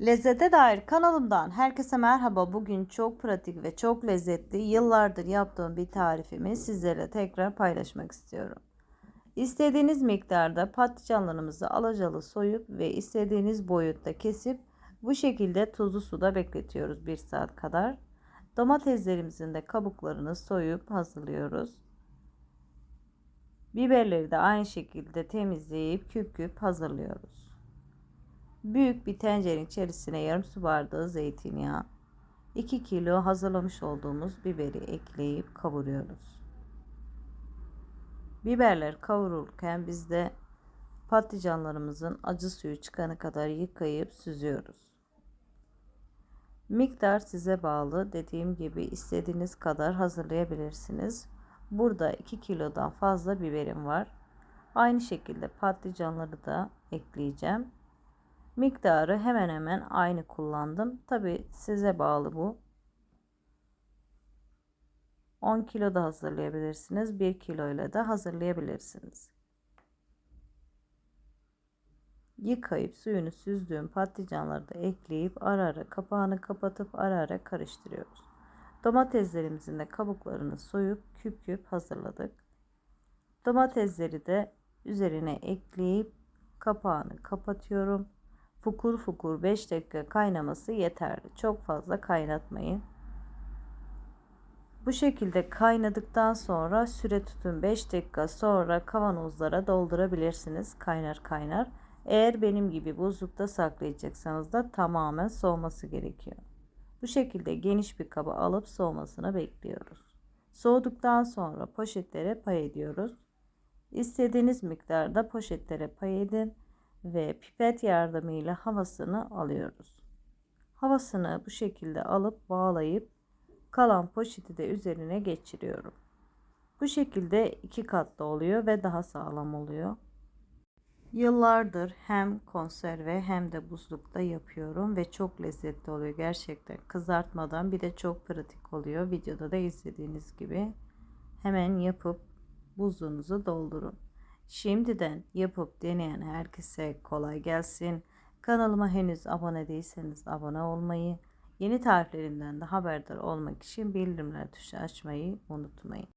Lezzete dair kanalımdan herkese merhaba. Bugün çok pratik ve çok lezzetli yıllardır yaptığım bir tarifimi sizlerle tekrar paylaşmak istiyorum. İstediğiniz miktarda patlıcanlarımızı alacalı soyup ve istediğiniz boyutta kesip bu şekilde tuzlu suda bekletiyoruz 1 saat kadar. Domateslerimizin de kabuklarını soyup hazırlıyoruz. Biberleri de aynı şekilde temizleyip küp küp hazırlıyoruz. Büyük bir tencerenin içerisine yarım su bardağı zeytinyağı, 2 kilo hazırlamış olduğumuz biberi ekleyip kavuruyoruz. Biberler kavrulurken biz de patlıcanlarımızın acı suyu çıkana kadar yıkayıp süzüyoruz. Miktar size bağlı. Dediğim gibi istediğiniz kadar hazırlayabilirsiniz. Burada 2 kilodan fazla biberim var. Aynı şekilde patlıcanları da ekleyeceğim. Miktarı hemen hemen aynı kullandım. Tabi size bağlı bu. 10 kilo da hazırlayabilirsiniz. 1 kilo ile de hazırlayabilirsiniz. Yıkayıp suyunu süzdüğüm patlıcanları da ekleyip ara ara kapağını kapatıp ara ara karıştırıyoruz. Domateslerimizin de kabuklarını soyup küp küp hazırladık. Domatesleri de üzerine ekleyip kapağını kapatıyorum. Fukur fukur 5 dakika kaynaması yeterli. Çok fazla kaynatmayın. Bu şekilde kaynadıktan sonra süre tutun 5 dakika sonra kavanozlara doldurabilirsiniz kaynar kaynar. Eğer benim gibi buzlukta saklayacaksanız da tamamen soğuması gerekiyor. Bu şekilde geniş bir kaba alıp soğumasını bekliyoruz. Soğuduktan sonra poşetlere pay ediyoruz. İstediğiniz miktarda poşetlere pay edin ve pipet yardımıyla havasını alıyoruz. Havasını bu şekilde alıp bağlayıp kalan poşeti de üzerine geçiriyorum. Bu şekilde iki katlı oluyor ve daha sağlam oluyor. Yıllardır hem konserve hem de buzlukta yapıyorum ve çok lezzetli oluyor gerçekten. Kızartmadan bir de çok pratik oluyor. Videoda da izlediğiniz gibi hemen yapıp buzluğunuzu doldurun. Şimdiden yapıp deneyen herkese kolay gelsin. Kanalıma henüz abone değilseniz abone olmayı, yeni tariflerimden de haberdar olmak için bildirimler tuşu açmayı unutmayın.